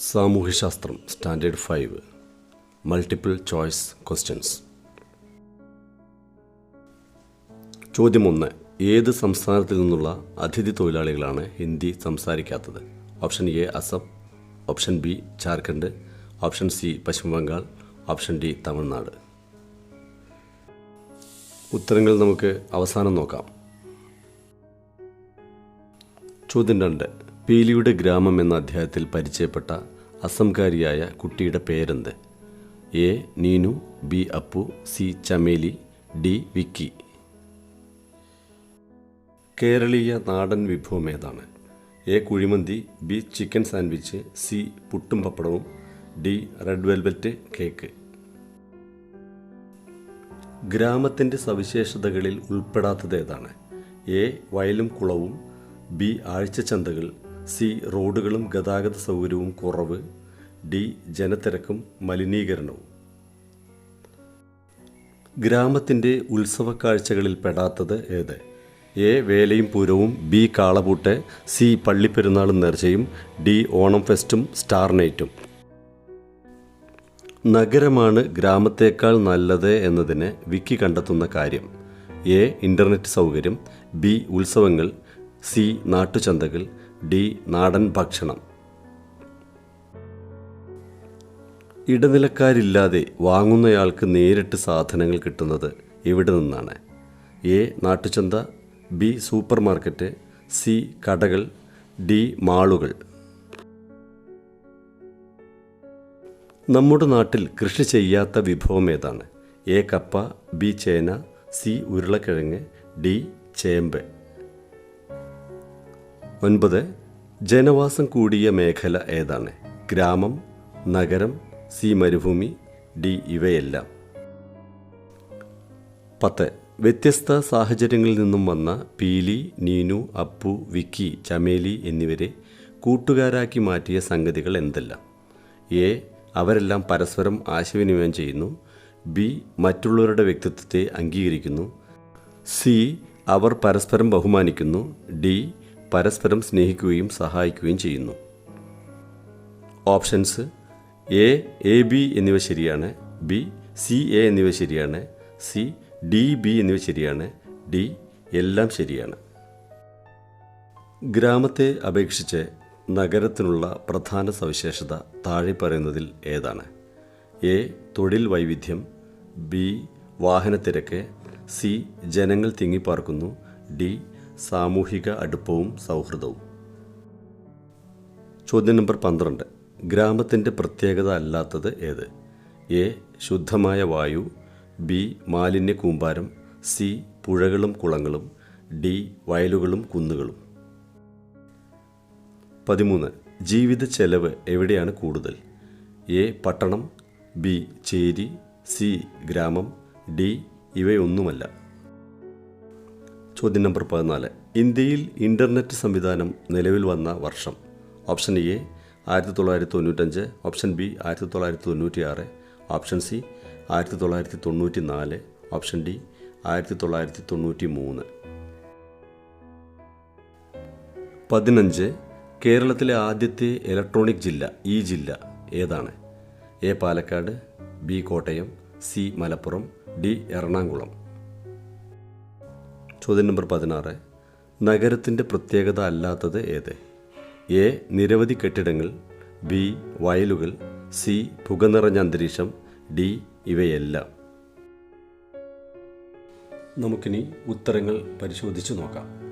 സാമൂഹ്യശാസ്ത്രം standard five multiple choice questions. ചോദ്യം ഒന്ന് ഏത് സംസ്ഥാനത്തിൽ നിന്നുള്ള അതിഥി തൊഴിലാളികളാണ് Hindi സംസാരിക്കാത്തത്? Option A Assam option B Jharkhand option C Paschima Bengal option D Tamil Nadu. ഉത്തരങ്ങൾ നമുക്ക് അവസാനം നോക്കാം. ചോദ്യം രണ്ട് പീലിയുടെ ഗ്രാമം എന്ന അധ്യായത്തിൽ പരിചയപ്പെട്ട അസംകാരിയായ കുട്ടിയുടെ പേരെന്ത്? A. Neenu B. Appu C. Chameli D. Vicky. കേരളീയ നാടൻ വിഭവം ഏതാണ്? A. Kuzhimanthi B. Chicken sandwich C. പുട്ടും പപ്പടവും ഡി. Red velvet cake. ഗ്രാമത്തിന്റെ സവിശേഷതകളിൽ ഉൾപ്പെടാത്തത് ഏതാണ്? എ. വയലും കുളവും ബി. ആഴ്ചച്ചന്തകൾ സി റോഡുകളും ഗതാഗത സൗകര്യവും കുറവ് ഡി ജനത്തിരക്കും മലിനീകരണവും. ഗ്രാമത്തിന്റെ ഉത്സവ കാഴ്ചകളിൽ പെടാത്തത് ഏത്? എ വേലയും പൂരവും ബി കാളപൂട്ട് സി പള്ളിപ്പെരുന്നാളും നേർച്ചയും ഡി ഓണം ഫെസ്റ്റും സ്റ്റാർ നൈറ്റും. നഗരമാണ് ഗ്രാമത്തേക്കാൾ നല്ലത് എന്നതിന് വിക്കി കണ്ടെത്തുന്ന കാര്യം. എ ഇന്റർനെറ്റ് സൗകര്യം ബി ഉത്സവങ്ങൾ സി നാട്ടുചന്തകൾ ഡി നാടൻ ഭക്ഷണം. ഇടനിലക്കാരില്ലാതെ വാങ്ങുന്നയാൾക്ക് നേരിട്ട് സാധനങ്ങൾ കിട്ടുന്നത് എവിടെ നിന്നാണ്. എ നാട്ടുചന്ത ബി സൂപ്പർ മാർക്കറ്റ് സി കടകൾ ഡി മാളുകൾ. നമ്മുടെ നാട്ടിൽ കൃഷി ചെയ്യാത്ത വിഭവം ഏതാണ്? എ കപ്പ ബി ചേന സി ഉരുളക്കിഴങ്ങ് ഡി ചേമ്പ്. ഒൻപത് ജനവാസം കൂടിയ മേഖല ഏതാണ്? ഗ്രാമം നഗരം സി മരുഭൂമി ഡി ഇവയെല്ലാം. പത്ത് വ്യത്യസ്ത സാഹചര്യങ്ങളിൽ നിന്നും വന്ന പീലി നീനു അപ്പു വിക്കി ചമേലി എന്നിവരെ കൂട്ടുകാരാക്കി മാറ്റിയ സംഗതികൾ എന്തെല്ലാം? എ അവരെല്ലാം പരസ്പരം ആശയവിനിമയം ചെയ്യുന്നു. ബി മറ്റുള്ളവരുടെ വ്യക്തിത്വത്തെ അംഗീകരിക്കുന്നു. സി അവർ പരസ്പരം ബഹുമാനിക്കുന്നു. ഡി പരസ്പരം സ്നേഹിക്കുകയും സഹായിക്കുകയും ചെയ്യുന്നു. ഓപ്ഷൻസ് എ എ ബി എന്നിവ ശരിയാണ് ബി സി എ എന്നിവ ശരിയാണ് സി ഡി ബി എന്നിവ ശരിയാണ് ഡി എല്ലാം ശരിയാണ്. ഗ്രാമത്തെ അപേക്ഷിച്ച് നഗരത്തിനുള്ള പ്രധാന സവിശേഷത താഴെ പറയുന്നതിൽ ഏതാണ്? എ തൊഴിൽ വൈവിധ്യം ബി വാഹനത്തിരക്ക് സി ജനങ്ങൾ തിങ്ങിപ്പാർക്കുന്നു ഡി സാമൂഹിക അടുപ്പവും സൗഹൃദവും. ചോദ്യം നമ്പർ പന്ത്രണ്ട്. ഗ്രാമത്തിന്റെ പ്രത്യേകത അല്ലാത്തത് ഏത്? എ. ശുദ്ധമായ വായു. ബി. മാലിന്യ കൂമ്പാരം. സി. പുഴകളും കുളങ്ങളും. ഡി. വയലുകളും കുന്നുകളും. പതിമൂന്ന്. ജീവിത ചെലവ് എവിടെയാണ് കൂടുതൽ? എ. പട്ടണം. ബി. ചേരി. സി. ഗ്രാമം. ഡി. ഇവയൊന്നുമല്ല. ചോദ്യം നമ്പർ പതിനാല്. ഇന്ത്യയിൽ ഇന്റർനെറ്റ് സംവിധാനം നിലവിൽ വന്ന വർഷം. ഓപ്ഷൻ എ ആയിരത്തി തൊള്ളായിരത്തി തൊണ്ണൂറ്റഞ്ച് ഓപ്ഷൻ ബി ആയിരത്തി തൊള്ളായിരത്തി തൊണ്ണൂറ്റി ആറ് ഓപ്ഷൻ സി ആയിരത്തി തൊള്ളായിരത്തി തൊണ്ണൂറ്റി നാല് ഓപ്ഷൻ ഡി ആയിരത്തി തൊള്ളായിരത്തി തൊണ്ണൂറ്റി മൂന്ന് പതിനഞ്ച് കേരളത്തിലെ ആദ്യത്തെ ഇലക്ട്രോണിക് ജില്ല ഈ ജില്ല ഏതാണ്? A Palakkad B Kottayam C Malappuram D Ernakulam. ചോദ്യം നമ്പർ പതിനാറ്. നഗരത്തിന്റെ പ്രത്യേകത അല്ലാത്തത് ഏത്? എ. നിരവധി കെട്ടിടങ്ങൾ. ബി. വയലുകൾ. സി. പുക നിറഞ്ഞ അന്തരീക്ഷം. ഡി. ഇവയെല്ലാം. നമുക്കിനി ഉത്തരങ്ങൾ പരിശോധിച്ച് നോക്കാം.